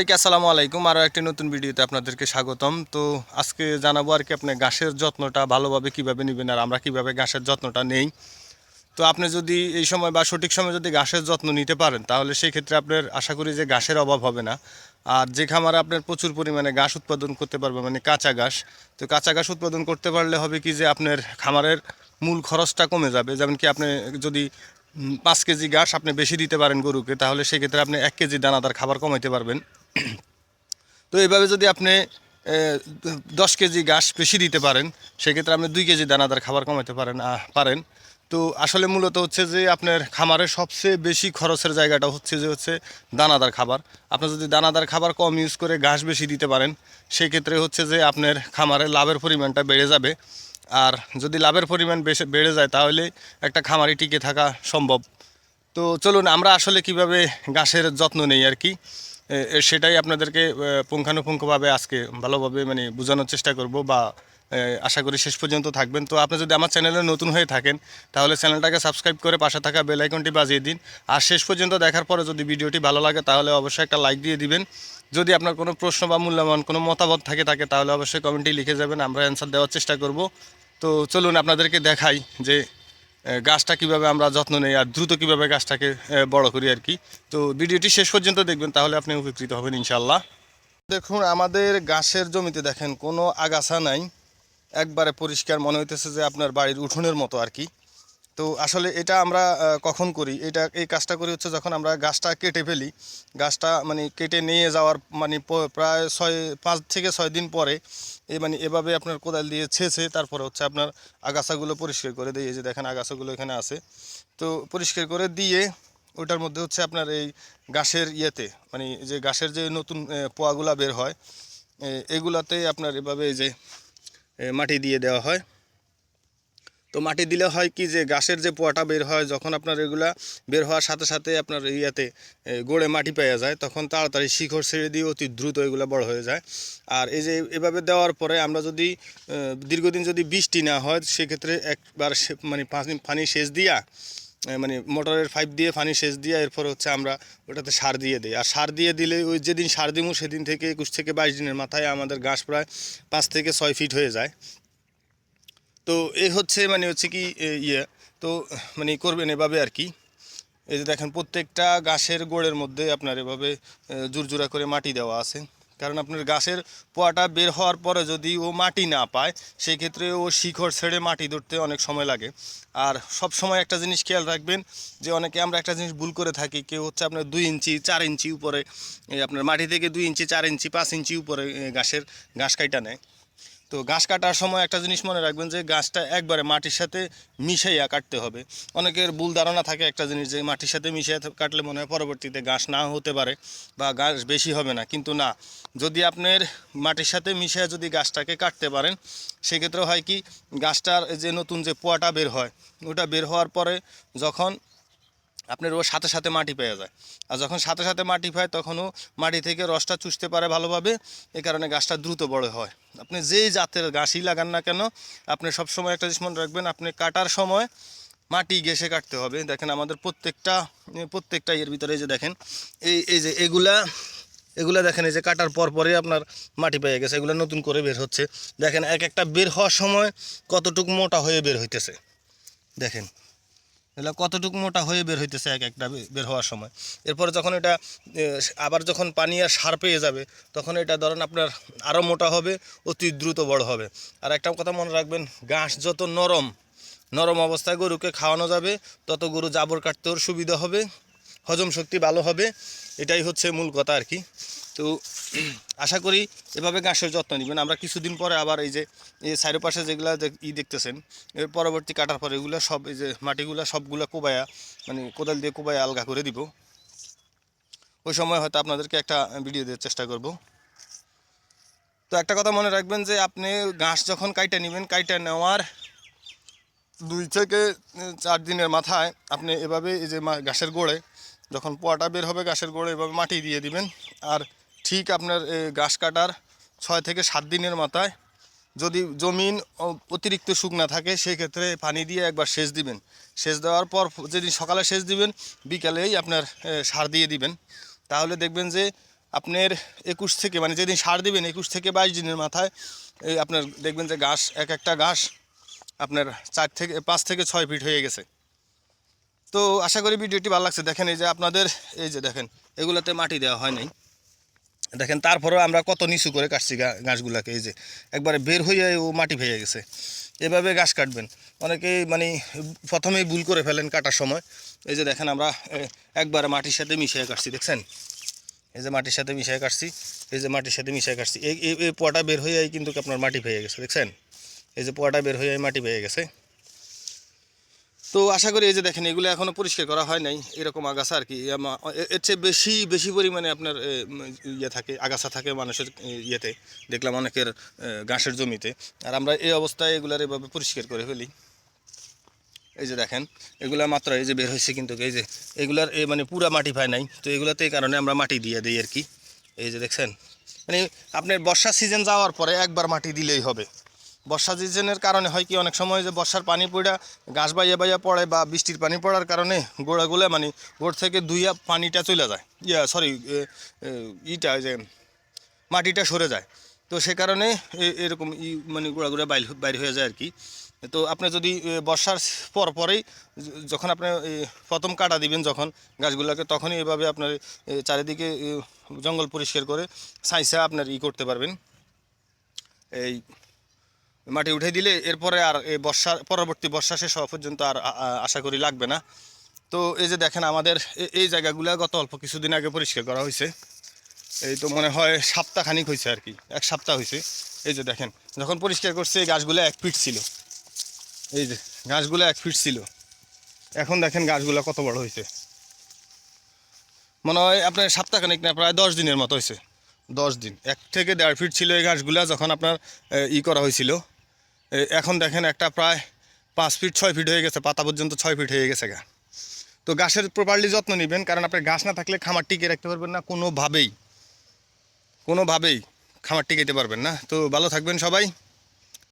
আসসালামু আলাইকুম। আরও একটি নতুন ভিডিওতে আপনাদেরকে স্বাগতম। তো আজকে জানাব আর কি আপনি ঘাসের যত্নটা ভালোভাবে কীভাবে নেবেন আর আমরা কীভাবে ঘাসের যত্নটা নেই। তো আপনি যদি এই সময় বা সঠিক সময় যদি ঘাসের যত্ন নিতে পারেন, তাহলে সেই ক্ষেত্রে আপনার আশা করি যে ঘাসের অভাব হবে না। আর যে খামারে আপনার প্রচুর পরিমাণে ঘাস উৎপাদন করতে পারবে মানে কাঁচা ঘাস, তো কাঁচা ঘাস উৎপাদন করতে পারলে হবে কি যে আপনার খামারের মূল খরচটা কমে যাবে। যেমন কি আপনি যদি পাঁচ কেজি ঘাস আপনি বেশি দিতে পারেন গরুকে, তাহলে সেক্ষেত্রে আপনি এক কেজি দানাদার খাবার কমাইতে পারবেন। তো এইভাবে যদি আপনি দশ কেজি ঘাস বেশি দিতে পারেন, সেক্ষেত্রে আপনি দুই কেজি দানাদার খাবার কমাতে পারেন পারেন। তো আসলে মূলত হচ্ছে যে আপনার খামারের সবচেয়ে বেশি খরচের জায়গাটা হচ্ছে যে হচ্ছে দানাদার খাবার। আপনি যদি দানাদার খাবার কম ইউজ করে ঘাস বেশি দিতে পারেন, সেক্ষেত্রে হচ্ছে যে আপনার খামারে লাভের পরিমাণটা বেড়ে যাবে। আর যদি লাভের পরিমাণ বেশি, বেড়ে যায়, তাহলে একটা খামারে টিকে থাকা সম্ভব। তো চলুন, আমরা আসলে কীভাবে ঘাসের যত্ন নেই আর কি। সেটাই আপনাদেরকে পুঙ্খানুপুঙ্খভাবে আজকে ভালোভাবে মানে বোঝানোর চেষ্টা করব বা আশা করি শেষ পর্যন্ত থাকবেন। তো আপনি যদি আমার চ্যানেলে নতুন হয়ে থাকেন, তাহলে চ্যানেলটাকে সাবস্ক্রাইব করে পাশে থাকা বেল আইকনটি বাজিয়ে দিন। আর শেষ পর্যন্ত দেখার পরে যদি ভিডিওটি ভালো লাগে, তাহলে অবশ্যই একটা লাইক দিয়ে দিবেন। যদি আপনার কোনো প্রশ্ন বা মূল্যবান কোনো মতামত থাকে থাকে তাহলে অবশ্যই কমেন্টে লিখে যাবেন, আমরা অ্যান্সার দেওয়ার চেষ্টা করব। তো চলুন আপনাদেরকে দেখাই যে গাছটা কীভাবে আমরা যত্ন নেই আর দ্রুত কীভাবে গাছটাকে বড় করি আর কি। তো ভিডিওটি শেষ পর্যন্ত দেখবেন, তাহলে আপনি উপকৃত হবেন ইনশাল্লাহ দেখুন, আমাদের গাছের জমিতে দেখেন, কোনো আগাছা নাই। একবারে পরিষ্কার মনে হইতেছে যে আপনার বাড়ির উঠোনের মতো আর কি। তো আসলে এটা আমরা কখন করি? এটা এই কাজটা করি হচ্ছে যখন আমরা গাছটা কেটে ফেলি। গাছটা মানে কেটে নিয়ে যাওয়ার মানে প্রায় ছয় পাঁচ থেকে ছয় দিন পরে এই মানে এভাবে আপনার কোদাল দিয়ে ছেঁচে তারপরে হচ্ছে আপনার আগাছাগুলো পরিষ্কার করে দিয়ে। যে দেখেন আগাছাগুলো এখানে আছে। তো পরিষ্কার করে দিয়ে ওটার মধ্যে হচ্ছে আপনার এই গাছের ইয়েতে মানে যে গাছের যে নতুন পোয়াগুলা বের হয় এ, এগুলাতে আপনার এভাবে যে মাটি দিয়ে দেওয়া হয়। তো মাটি দিলে হয় কি যে গাছের যে পোয়াটা বের হয়, যখন আপনার এগুলা বের হওয়ার সাথে সাথে আপনার ইয়াতে গোড়ে মাটি পাওয়া যায়, তখন তাড়াতাড়ি শিকড় ছেড়ে দিয়ে অতি দ্রুত এগুলো বড় হয়ে যায়। আর এই যে এভাবে দেওয়ার পরে আমরা যদি দীর্ঘদিন যদি বৃষ্টি না হয়, সেক্ষেত্রে একবার মানে পানি পানি সেচ দিয়া মানে মোটরের পাইপ দিয়ে পানি সেচ দিয়ে এরপর হচ্ছে আমরা ওটাতে সার দিয়ে দিই। আর সার দিয়ে দিলে ওই যেদিন সার দিমু, সেদিন থেকে একুশ থেকে বাইশ দিনের মাথায় আমাদের গাছ প্রায় পাঁচ থেকে ছয় ফিট হয়ে যায়। তো এই হচ্ছে মানে হচ্ছে কি ইয়ে। তো মানে করবেন এভাবে আর কি। এই যে দেখেন প্রত্যেকটা গাছের গোড়ের মধ্যে আপনার এভাবে এ, জুরজুরা করে মাটি দেওয়া আছে। কারণ আপনার গাছের পোয়াটা বের হওয়ার পরে যদি ও মাটি না পায় সেই ক্ষেত্রে ও শিকড় ছেড়ে মাটি ধরতে অনেক সময় লাগে। আর সব সময় একটা জিনিস খেয়াল রাখবেন যে অনেকে আমরা একটা জিনিস ভুল করে থাকি কেউ হচ্ছে আপনার দুই ইঞ্চি চার ইঞ্চি উপরে আপনার মাটি থেকে দুই ইঞ্চি চার ইঞ্চি পাঁচ ইঞ্চি উপরে এ, ঘাসের ঘাস কাইটা নেয়। তো গাছ কাটার সময় একটা জিনিস মনে রাখবেন যে গাছটা একবারে মাটির সাথে মিশাইয়া কাটতে হবে। অনেকের ভুল ধারণা থাকে একটা জিনিস যে মাটির সাথে মিশিয়ে কাটলে মনে হয় পরবর্তীতে গাছ না হতে পারে বা গাছ বেশি হবে না। কিন্তু না, যদি আপনার মাটির সাথে মিশিয়ে যদি গাছটাকে কাটতে পারেন, সেক্ষেত্রে হয় কি, গাছটার যে নতুন যে পোয়াটা বের হয়, ওটা বের হওয়ার পরে যখন আপনার ও সাথে সাথে মাটি পেয়ে যায়। আর যখন সাথে সাথে মাটি পায়, তখনও মাটি থেকে রসটা চুষতে পারে ভালোভাবে। এ কারণে গাছটা দ্রুত বড় হয়। আপনি যেই জাতের গাছই লাগান না কেন, আপনি সবসময় একটা জিনিস মনে রাখবেন, আপনি কাটার সময় মাটি ঘেসে কাটতে হবে। দেখেন আমাদের প্রত্যেকটা প্রত্যেকটা এর ভিতরে যে দেখেন, এই এই যে এগুলা এগুলা দেখেন, এই যে কাটার পর পরে আপনার মাটি পেয়ে গেছে, এগুলো নতুন করে বের হচ্ছে। দেখেন এক একটা বের হওয়ার সময় কতটুকু মোটা হয়ে বের হইতেছে। দেখেন এগুলো কতটুকু মোটা হয়ে বের হইতেছে এক একটা বের হওয়ার সময়? এরপরে যখন এটা আবার যখন পানি আর সার পেয়ে যাবে, তখন এটা ধরেন আপনার আরও মোটা হবে, অতি দ্রুত বড় হবে। আর একটা কথা মনে রাখবেন, ঘাস যত নরম নরম অবস্থায় গরুকে খাওয়ানো যাবে, তত গরু জাবর কাটতেও সুবিধা হবে। হজম শক্তি ভালো হবে, এটাই হচ্ছে মূল কথা আর কি। তো আশা করি এভাবে গাছের যত্ন নেবেন। আমরা কিছুদিন পরে আবার এই যে সাইডের পাশে যেগুলো ই দেখতেছেন, এর পরবর্তী কাটার পরে এগুলো সব এই যে মাটিগুলো সবগুলো কোবায়া মানে কোদাল দিয়ে কোবায়া আলগা করে দিব। ওই সময় হয়তো আপনাদেরকে একটা ভিডিও দেওয়ার চেষ্টা করব। তো একটা কথা মনে রাখবেন যে, আপনি ঘাস যখন কাইটা নেবেন, কাইটা নেওয়ার দুই থেকে চার দিনের মাথায় আপনি এভাবে এই যে ঘাসের গোড়ে যখন পোয়াটা বের হবে গাছের গোড়ে এভাবে মাটি দিয়ে দিবেন। আর ঠিক আপনার গাছ কাটার ছয় থেকে সাত দিনের মাথায় যদি জমিন অতিরিক্ত শুকনা থাকে সেই ক্ষেত্রে পানি দিয়ে একবার সেচ দিবেন। সেচ দেওয়ার পর যেদিন সকালে সেচ দিবেন, বিকালেই আপনার সার দিয়ে দিবেন। তাহলে দেখবেন যে আপনার একুশ থেকে মানে যেদিন সার দিবেন, একুশ থেকে বাইশ দিনের মাথায় আপনার দেখবেন যে ঘাস এক একটা ঘাস আপনার চার থেকে, পাঁচ থেকে ছয় ফিট হয়ে গেছে। তো আশা করি ভিডিওটি ভালো লাগছে। দেখেন এই যে আপনাদের, এই যে দেখেন, এগুলোতে মাটি দেওয়া হয় নাই। দেখেন, তারপরেও আমরা কত নিচু করে কাটছি গা- ঘাসগুলাকে এই যে একবারে বের হয়ে ও মাটি ভেঙে গেছে। এভাবে গাছ কাটবেন। অনেকেই মানে প্রথমেই ভুল করে ফেলেন কাটার সময়। এই যে দেখেন, আমরা একবারে মাটির সাথে মিশিয়ে কাটছি, দেখছেন? এই যে মাটির সাথে মিশিয়ে কাটছি, এই যে মাটির সাথে মিশিয়ে কাটছি। এই, এই- এই পোয়াটা বের হয়ে কিন্তু আপনার মাটি ভেঙে গেছে, দেখছেন? এই যে পোয়াটা বের হয়ে মাটি ভেঙে গেছে। তো আশা করি এই যে দেখেন, এগুলো এখনও পরিষ্কার করা হয় নাই। এরকম আগাছা আর কি এর চেয়ে বেশি বেশি পরিমাণে আপনার ইয়ে থাকে, আগাছা থাকে মানুষের ইয়েতে। দেখলাম অনেকের ঘাসের জমিতে। আর আমরা এই অবস্থায় এগুলার এভাবে পরিষ্কার করে ফেলি। এই যে দেখেন, এগুলা মাত্র এই যে বের হয়েছে কিন্তু এই যে, এগুলার এ মানে পুরা মাটি পায় নাই। তো এগুলাতে এই কারণে আমরা মাটি দিয়ে দিই আর কি। এই যে দেখছেন মানে আপনার বর্ষা সিজন যাওয়ার পরে একবার মাটি দিলেই হবে। বর্ষা সিজনের কারণে হয় কি, অনেক সময় যে বর্ষার পানি পড়া গাছ বাইয়া বাইয়া পড়ে বা বৃষ্টির পানি পড়ার কারণে গোড়াগুলো মানে গোড় থেকে দুইয়া পানিটা চলে যায়। ইয়া সরি ইটা যে মাটিটা সরে যায়। তো সে কারণে এরকম ই মানে গোড়া গোড়া বাইর বাইর হয়ে যায় আর কি। তো আপনি যদি বর্ষার পর পরেই যখন আপনি প্রথম কাটা দিবেন যখন গাছগুলোকে, তখনই এভাবে আপনার চারিদিকে জঙ্গল পরিষ্কার করে সাইসা আপনার ই করতে পারবেন। এই মাটি উঠে দিলে এরপরে আর এই বর্ষা, পরবর্তী বর্ষা শেষ হওয়া পর্যন্ত আর আশা করি লাগবে না। তো এই যে দেখেন আমাদের এই জায়গাগুলো গত অল্প কিছুদিন আগে পরিষ্কার করা হয়েছে। এই তো মনে হয় সপ্তাহখানিক হয়েছে আর কি, এক সপ্তাহ হয়েছে। এই যে দেখেন, যখন পরিষ্কার করছে এই গাছগুলো এক ফিট ছিল। এই যে গাছগুলো এক ফিট ছিল। এখন দেখেন গাছগুলো কত বড় হয়েছে। মনে হয় আপনার সপ্তাহখানিক না, প্রায় দশ দিনের মতো হয়েছে। দশ দিন, এক থেকে দেড় ফিট ছিল এই গাছগুলো যখন আপনার ই করা হয়েছিল। এখন দেখেন একটা প্রায় পাঁচ ফিট ছয় ফিট হয়ে গেছে, পাতা পর্যন্ত ছয় ফিট হয়ে গেছে গা। তো গাছের প্রপারলি যত্ন নেবেন, কারণ আপনার গাছ না থাকলে খামার টিকে রাখতে পারবেন না, কোনোভাবেই কোনোভাবেই খামার টিকাইতে পারবেন না। তো ভালো থাকবেন সবাই।